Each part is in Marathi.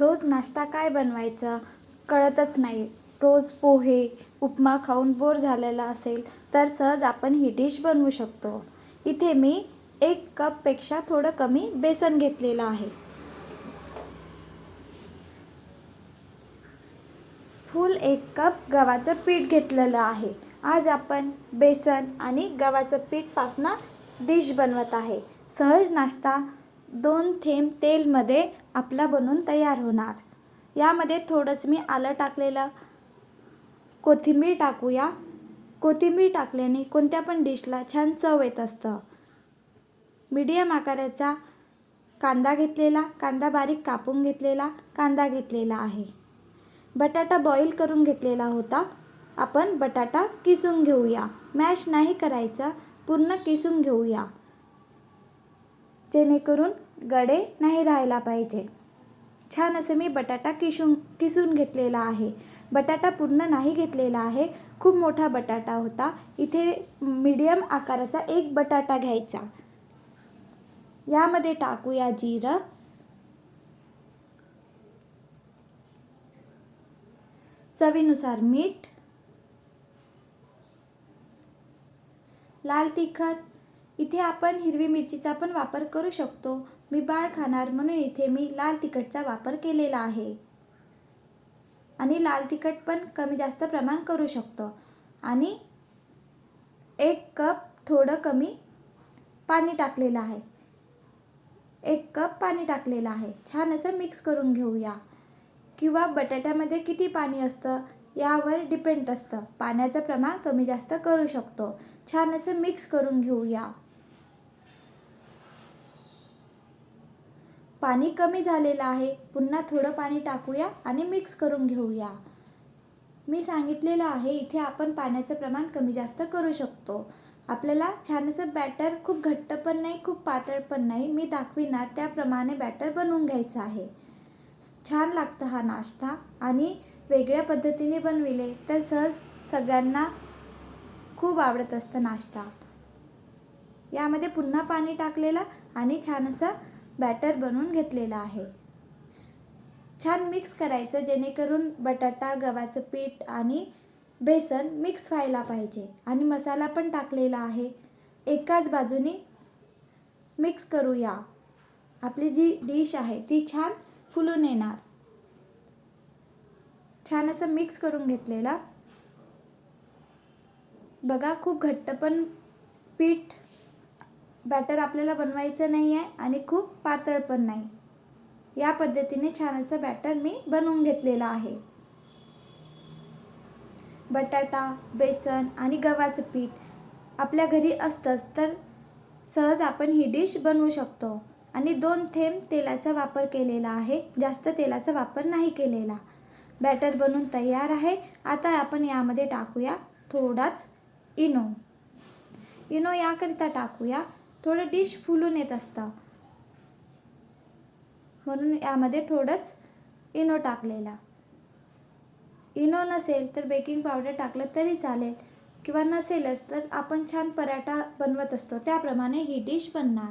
रोज नाश्ता काय बनवायचा कळतच नाही. रोज पोहे उपमा खाऊन बोर झालेला असेल तर सहज आपण ही डिश बनवू शकतो. इथे मी एक कपपेक्षा थोडं कमी बेसन घेतलेलं आहे. फुल एक कप गव्हाचं पीठ घेतलेलं आहे. आज आपण बेसन आणि गव्हाचं पीठपासनं डिश बनवत आहे. सहज नाश्ता दोन थेंब तेलमध्ये आपला बनवून तयार होणार. यामध्ये थोडंच मी आलं टाकलेलं कोथिंबीर टाकूया. कोथिंबीर टाकल्याने कोणत्या पण डिशला छान चव येत असतं. मीडियम आकाराचा कांदा घेतलेला कांदा बारीक कापून घेतलेला कांदा घेतलेला आहे. बटाटा बॉईल करून घेतलेला होता. आपण बटाटा किसून घेऊया. मॅश नाही करायचा पूर्ण किसून घेऊया. जेणेकरून गडे नाही राहायला पाहिजे. छान असे मी बटाटा किसून किसून घेतलेला आहे. बटाटा पूर्ण नाही घेतलेला आहे. खूप मोठा बटाटा होता. इथे मीडियम आकाराचा एक बटाटा घ्यायचा. यामध्ये टाकूया जिरं. चवीनुसार मीठ. लाल तिखट. इथे आपण हिरवी मिरचीचा पण वापर करू शकतो. मी बाळ खाणार म्हणून इथे मी लाल तिखटचा वापर केलेला आहे. आणि लाल तिखट पण कमी जास्त प्रमाण करू शकतो. आणि एक कप थोडं कमी पाणी टाकलेलं आहे. एक कप पाणी टाकलेलं आहे. छान असं मिक्स करून घेऊया. किंवा बटाट्यामध्ये किती पाणी असतं यावर डिपेंड असतं. पाण्याचं प्रमाण कमी जास्त करू शकतो. छान असं मिक्स करून घेऊया. पाणी कमी झालेलं आहे. पुन्हा थोडं पाणी टाकूया आणि मिक्स करून घेऊया. मी सांगितलेलं आहे इथे आपण पाण्याचं प्रमाण कमी जास्त करू शकतो. आपल्याला छान असं बॅटर खूप घट्ट पण नाही खूप पातळ पण नाही. मी दाखविणार त्याप्रमाणे बॅटर बनवून घ्यायचं आहे. छान लागतं हा नाश्ता आणि वेगळ्या पद्धतीने बनविले तर सहज सगळ्यांना खूप आवडत असतं नाश्ता. यामध्ये पुन्हा पाणी टाकलेलं आणि छान असं बॅटर बनवून घेतलेलं आहे. छान मिक्स करायचं जेणेकरून बटाटा गव्हाचं पीठ आणि बेसन मिक्स व्हायला पाहिजे. आणि मसाला पण टाकलेला आहे. एकाच बाजूने मिक्स करूया. आपली जी डिश आहे ती छान फुलून येणार. छान असं मिक्स करून घेतलेला. बघा खूप घट्ट पण पीठ बॅटर आपल्याला बनवायचं नाही आहे आणि खूप पातळ पण नाही. या पद्धतीने छान असं बॅटर मी बनवून घेतलेलं आहे. बटाटा बेसन आणि गव्हाचं पीठ आपल्या घरी असतंच तर सहज आपण ही डिश बनवू शकतो. आणि दोन थेंब तेलाचा वापर केलेला आहे. जास्त तेलाचा वापर नाही केलेला. बॅटर बनवून तयार आहे. आता आपण यामध्ये टाकूया थोडाच इनो. इनो याकरिता टाकूया. थोडं डिश फुलून येत असतं. म्हणून यामध्ये थोडंच इनो टाकलेला. इनो नसेल तर बेकिंग पावडर टाकलं तरी चालेल. किंवा नसेलच तर आपण छान पराठा बनवत असतो. त्याप्रमाणे ही डिश बनणार.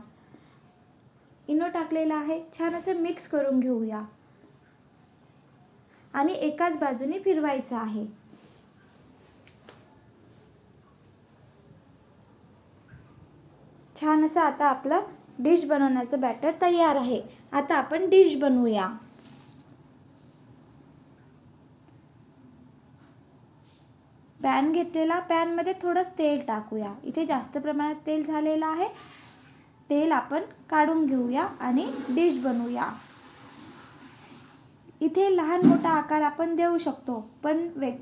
इनो टाकलेला आहे. छान असं मिक्स करून घेऊया. आणि एकाच बाजूने फिरवायचं आहे. छान असं आता आपलं डिश बनवण्याचं बॅटर तयार आहे. आता आपण डिश बनवूया. पॅन घेतलेला पॅनमध्ये थोडंच तेल टाकूया. इथे जास्त प्रमाणात तेल झालेलं आहे. तेल आपण काढून घेऊया आणि डिश बनवूया. इथे लहान मोठा आकार आपण देऊ शकतो पण वेग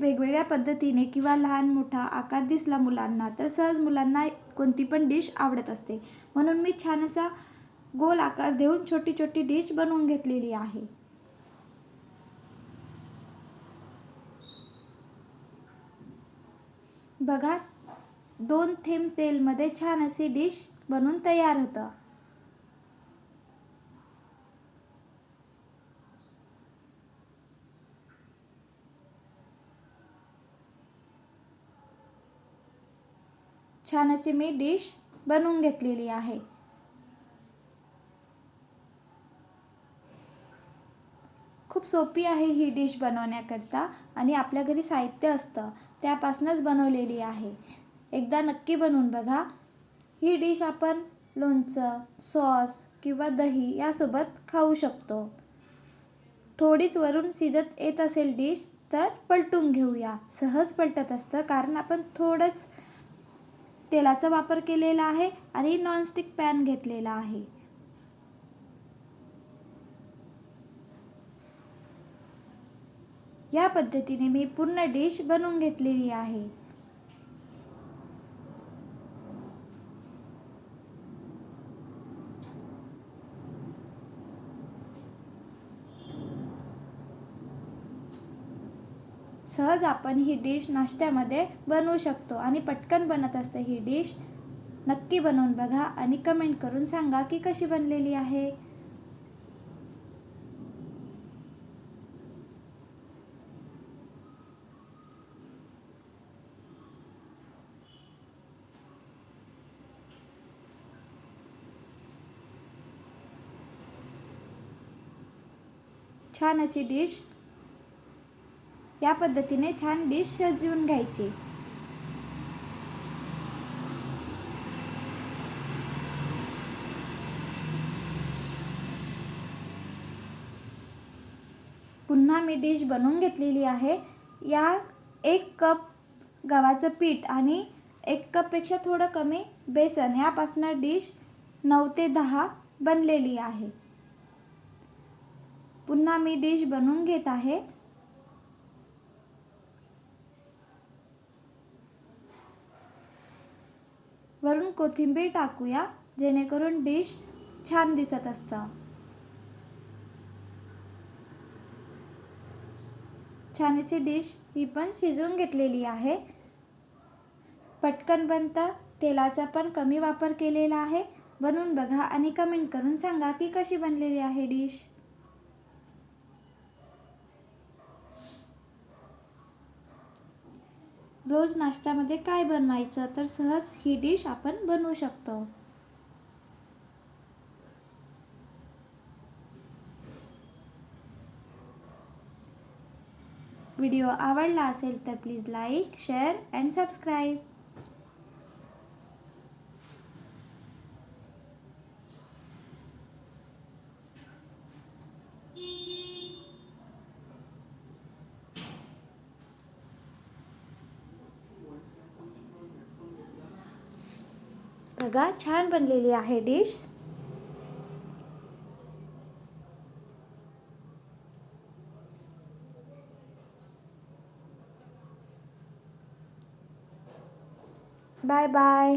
वेगवेगळ्या पद्धतीने किंवा लहान मोठा आकार दिसला मुलांना तर सहज मुलांना कोणती पण डिश आवडत असते. म्हणून मी छान असा गोल आकार देऊन छोटी छोटी डिश बनवून घेतलेली आहे. बघा दोन थेंब तेलमध्ये छान अशी डिश बनवून तयार होतं. छान अशी मी डिश बनवून घेतलेली आहे. खूप सोपी आहे ही डिश बनवण्याकरता आणि आपल्या घरी साहित्य असतं त्यापासूनच बनवलेली आहे. एकदा नक्की बनवून बघा. ही डिश आपण लोणचं सॉस किंवा दही यासोबत खाऊ शकतो. थोडीच वरून शिजत येत असेल डिश तर पलटून घेऊया. सहज पलटत असतं कारण आपण थोडंच तेलाचा वापर केलेला आहे आणि नॉनस्टिक पॅन घेतलेला आहे. या पद्धतीने मी पूर्ण डिश बनवून घेतलेली आहे. सहज आपण ही डिश नाश्त्यामध्ये बनवू शकतो. आणि पटकन बनत असते ही डिश नक्की बनवून बघा आणि कमेंट करून सांगा की कशी बनलेली आहे. छान अशी डिश या पद्धतीने छान डिश सजवून घ्यायची. पुन्हा मी डिश बनवून घेतलेली आहे. या एक कप गव्हाचं पीठ आणि एक कपपेक्षा थोडं कमी बेसन यापासून डिश नऊ ते दहा बनलेली आहे. पुन्हा मी डिश बनवून घेत आहे. वरून कोथिंबीर टाकूया जेणेकरून डिश छान दिसत असतं. छान अशी डिश ही पण शिजवून घेतलेली आहे. पटकन बनतं. तेलाचा पण कमी वापर केलेला आहे. बनवून बघा आणि कमेंट करून सांगा की कशी बनलेली आहे डिश. रोज नाश्त्यामध्ये काय बनवायचं तर सहज ही डिश आपण बनवू शकतो. व्हिडिओ आवडला असेल तर please like share and subscribe. बघा छान बनलेली आहे डिश बाय बाय